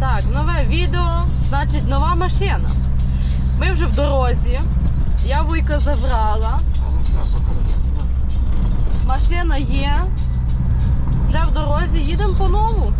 Так, нове відео, значить нова машина. Ми вже в дорозі. Я вуйка забрала. Машина є. Вже в дорозі, їдемо по нову.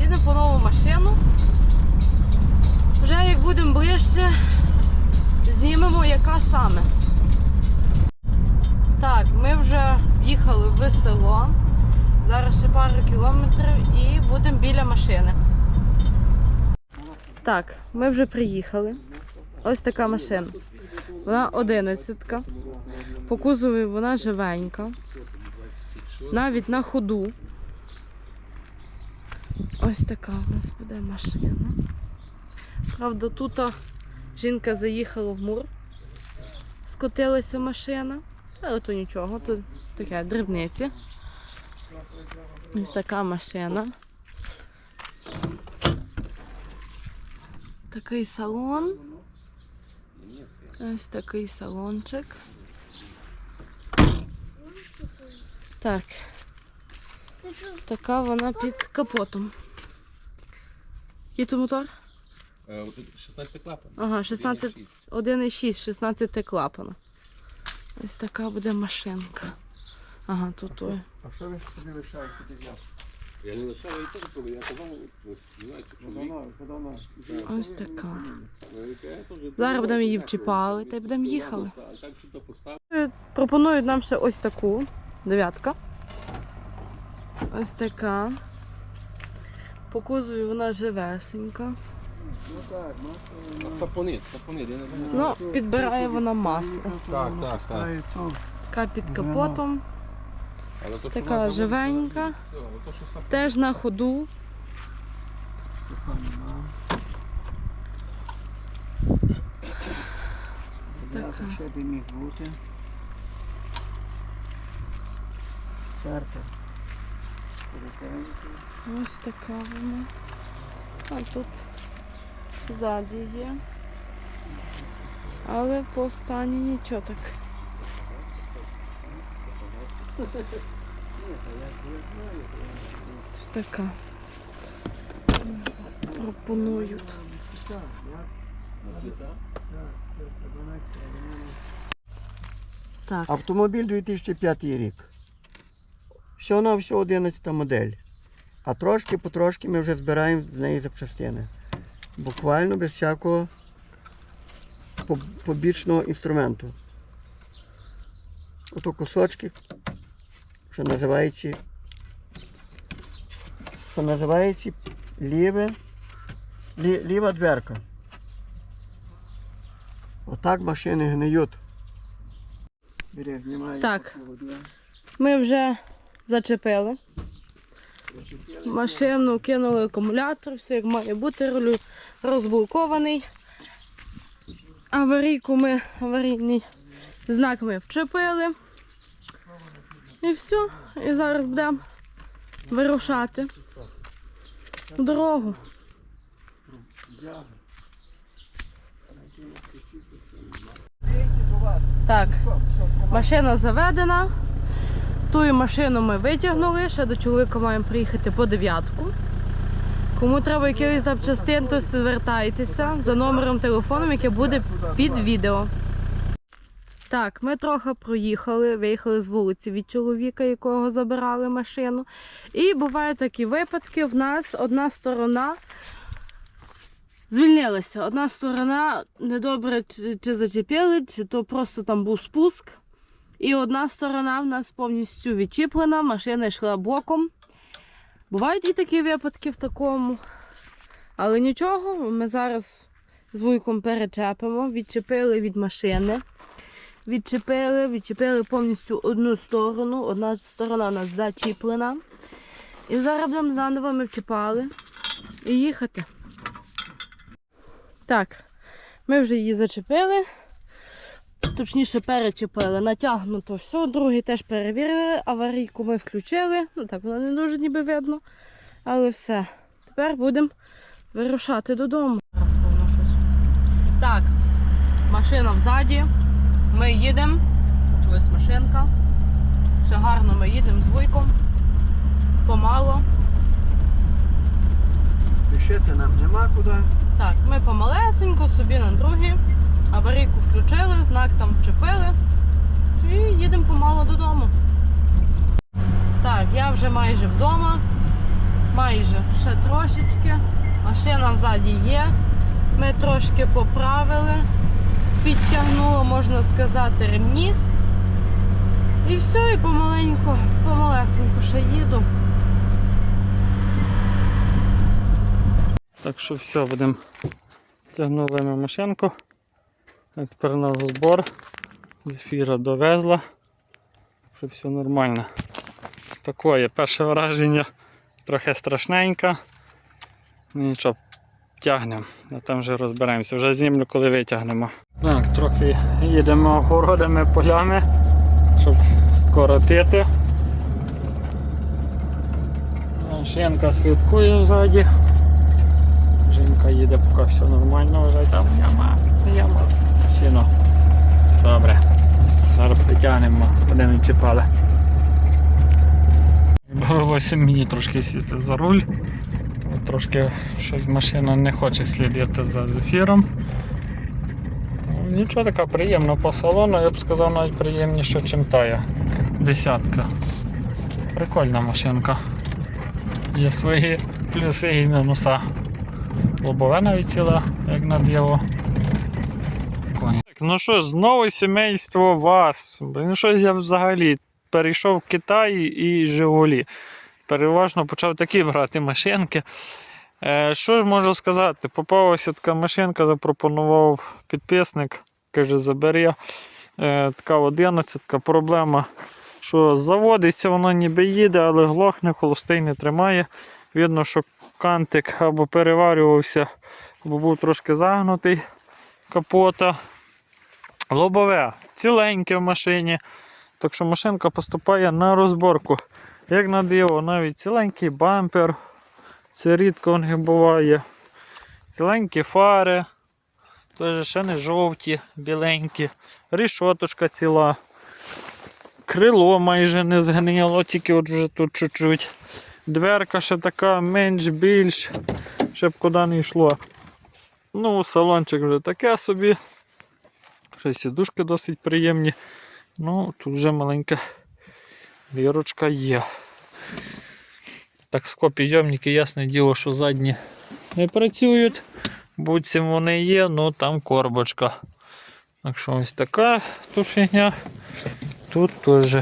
Їдемо по нову машину. Вже як будемо ближче, знімемо яка саме. Так, ми вже в'їхали в село. Зараз ще пару кілометрів і будемо біля машини. Так, ми вже приїхали. Ось така машина. Вона одинадцятка. По кузові вона живенька. Навіть на ходу. Ось така у нас буде машина. Правда, тут жінка заїхала в мур. Скотилася машина. Але то нічого, то таке дрібниці. Ось така машина. Такий салон. Ось такий салончик. Так. Така вона під капотом. Який мотор? Е, тут 16 клапан. Ага, 16, 1,6. 1,6, 16 клапана. Ось така буде машинка. Ага, тут ой. А що ви собі лишаєте дев'ятку? Я не лишав, я теж коли я казав, не знаю, чи чоловік. Подана, подана. Ось така. теж Зараз будемо її вчіпали, та й будемо їхали. Е, Пропонують нам ще ось таку дев'ятка. Ось така. По кузові вона живесенька. Ну Сапонит, сапонит, я не знаю. Ну, підбирає вона масло. Так, так, так. Така під капотом, Але то, Така живенька. все, але то, що сапонит. теж на ходу. Така. Ще би міг бути. Коротенький. Ось така вона. А тут ззаді є. Але по стані нічого так. Ось така. Пропонують. Так, як? Так, це 12, Так, Автомобіль 2005 рік. Все на все 11 модель. А трошки потрошки ми вже збираємо з неї запчастини. Буквально без всякого побічного інструменту. Ото кусочки, що називається, що називається ліве, лі, ліва дверка. Отак машини гниють. Бери, знімай. Так. ми вже зачепили. Машину кинули акумулятор, все як має бути, руль розблокований. Аварійку ми, аварійний знак ми вчепили. І все. І зараз будемо вирушати в дорогу. Так, машина заведена. Ту машину ми витягнули, ще до чоловіка маємо приїхати по дев'ятку. Кому треба якихось запчастин, то звертайтеся за номером телефону, який буде під відео. Так, ми трохи проїхали, виїхали з вулиці від чоловіка, якого забирали машину. І бувають такі випадки: в нас одна сторона звільнилася. Одна сторона недобре чи, зачепили, чи то просто там був спуск. І одна сторона в нас повністю відчіплена, машина йшла боком. Бувають і такі випадки в такому. Але нічого, ми зараз з вуйком перечепимо, відчепили від машини. Відчепили, відчепили повністю одну сторону, одна сторона у нас зачіплена. І зараз будемо заново ми вчіпали і їхати. Так, ми вже її зачепили. Точніше перечепили, натягнуто все. Другий теж перевірили, аварійку ми включили. Ну так, воно не дуже ніби видно. Але все. Тепер будемо вирушати додому. Так, машина взаді. Ми їдемо. Ось машинка. Все гарно ми їдемо з вуйком. Помало. спішити нам нема куди. Так, ми помалесенько собі на другий. Аварійку включили, знак там вчепили. І їдемо помало додому. Так, я вже майже вдома. Майже ще трошечки. Машина ззаді є. Ми трошки поправили. Підтягнуло, можна сказати, ремні. І все, і помаленьку, помалесенько ще їду. Так що все, будемо тягнули ми машинку. А тепер на збор. Зефіра довезла. Що все нормально. Такое перше враження трохи страшненько. Ну нічого, тягнемо, а там вже розберемося. Вже знімлю, коли витягнемо. Так, трохи їдемо городами, полями, щоб скоротити. Машинка слідкує ззаді. Жінка їде, поки все нормально, вже там яма, яма, сіно. Добре. Зараз притягнемо, куди чіпали. Довелося мені трошки сісти за руль. Трошки щось машина не хоче слідити за зефіром. Ну, Нічого така приємна по салону, я б сказав навіть приємніше, ніж тая. Десятка. Прикольна машинка. Є свої плюси і мінуса. Лобове навіть ціле, як на диво. Так, ну що знову сімейство вас. Блін, щось я взагалі перейшов в Китай і Жигулі. Переважно почав такі брати машинки. Е, що ж можу сказати? Попалася така машинка, запропонував підписник, каже, забери. Е, така 11 проблема, що заводиться, воно ніби їде, але глохне, холостий не тримає. Видно, що кантик або переварювався, або був трошки загнутий капота. Лобове ціленьке в машині. Так що машинка поступає на розборку. Як на диво, навіть ціленький бампер. Це рідко них буває. Ціленькі фари. Теж ще не жовті, біленькі. Рішоточка ціла. Крило майже не згнило, тільки от вже тут чуть-чуть. Дверка ще така менш-більш, щоб куди не йшло. Ну, салончик вже таке собі. Ще сідушки досить приємні. Ну, тут вже маленька вірочка є. Так, скопійомники, ясне діло, що задні не працюють. Буцім вони є, ну там корбочка. Так що ось така тут фігня. Тут теж.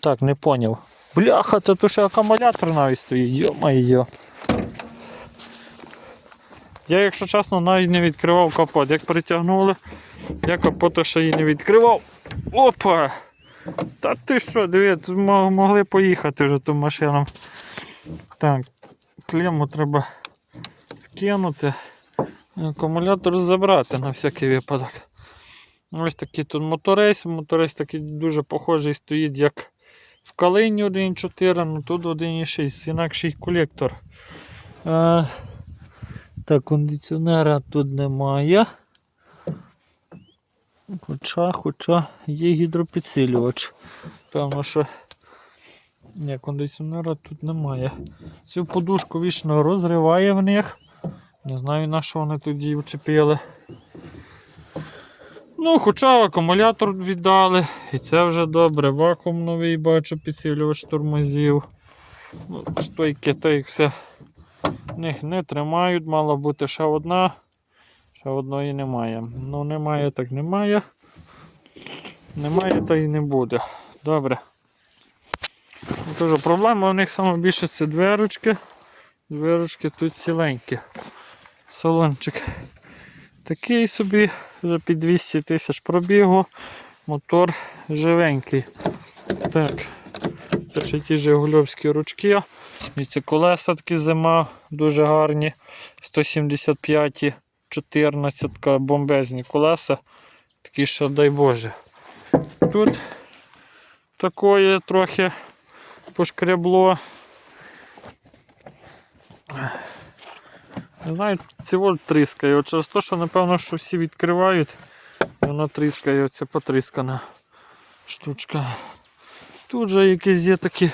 Так, не поняв. Бляха, то тут ще акумулятор навіть стоїть, йо-майо. Я, якщо чесно, навіть не відкривав капот. Як притягнули, я капота ще і не відкривав. Опа! Та ти що, дивіться, могли поїхати вже ту машину. Так, клему треба скинути. Акумулятор забрати на всякий випадок. Ось такий тут моторейс. Моторейс такий дуже похожий стоїть, як в Калині 1.4, ну тут 1.6, інакший колектор. Е, так, кондиціонера тут немає. Хоча, хоча є гідропідсилювач. Певно, що ні, кондиціонера тут немає. Цю подушку вічно розриває в них. Не знаю на що вони тоді вчепили. Ну, хоча акумулятор віддали, і це вже добре. Вакуум новий бачу, підсилювач тормозів. Ну, стойки та все. В них не тримають, мала бути ще одна. Ще одної немає. Ну, немає, так немає. Немає, та й не буде. Добре. Кажу, проблема у них саме більше це дверочки. Дверочки тут ціленькі. Салончик такий собі, вже під 200 тисяч пробігу. Мотор живенький. Так. Це ще ті Жигульовські ручки. І це колеса такі зима, дуже гарні. 175 14 бомбезні колеса. Такі що дай Боже. Тут такое трохи пошкребло. Не знаю, цього тріскає. Через те, що напевно, що всі відкривають, і воно тріскає, оце потріскана штучка. Тут же якісь є такі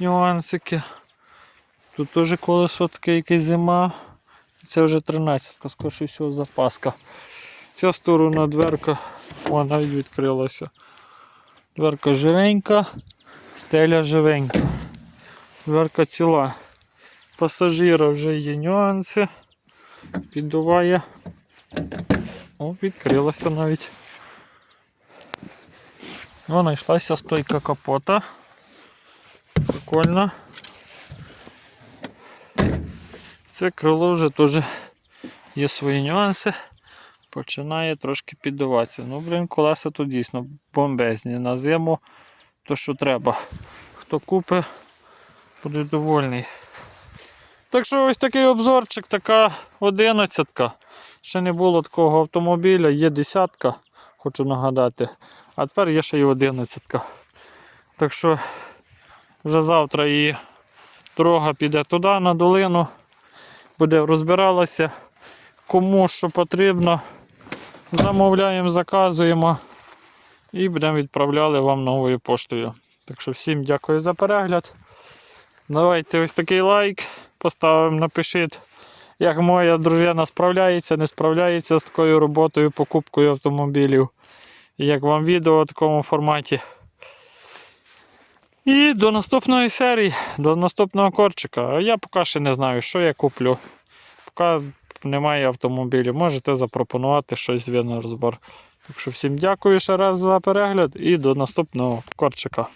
нюансики. Тут теж колесо таке якесь зима. Це вже 13, скоріше всього запаска. Ця сторона дверка, вона навіть відкрилася. Дверка живенька, стеля живенька. Дверка ціла. Пасажира вже є нюанси. Піддуває. О, відкрилася навіть. О, знайшлася стойка капота. Прикольно. Це крило вже теж є свої нюанси. Починає трошки піддуватися. Ну, блін, колеса тут дійсно бомбезні. На зиму то, що треба. Хто купить, буде довольний. Так що ось такий обзорчик, така одинадцятка. Ще не було такого автомобіля, є десятка, хочу нагадати. А тепер є ще й одинадцятка. Так що вже завтра і дорога піде туди, на долину, буде розбиралася. Кому що потрібно, замовляємо, заказуємо і будемо відправляли вам новою поштою. Так що всім дякую за перегляд. Давайте ось такий лайк поставимо, напишіть, як моя дружина справляється, не справляється з такою роботою, покупкою автомобілів. І як вам відео в такому форматі. І до наступної серії, до наступного корчика. Я поки ще не знаю, що я куплю. Поки немає автомобілів, можете запропонувати щось на розбор. Так що всім дякую ще раз за перегляд і до наступного корчика.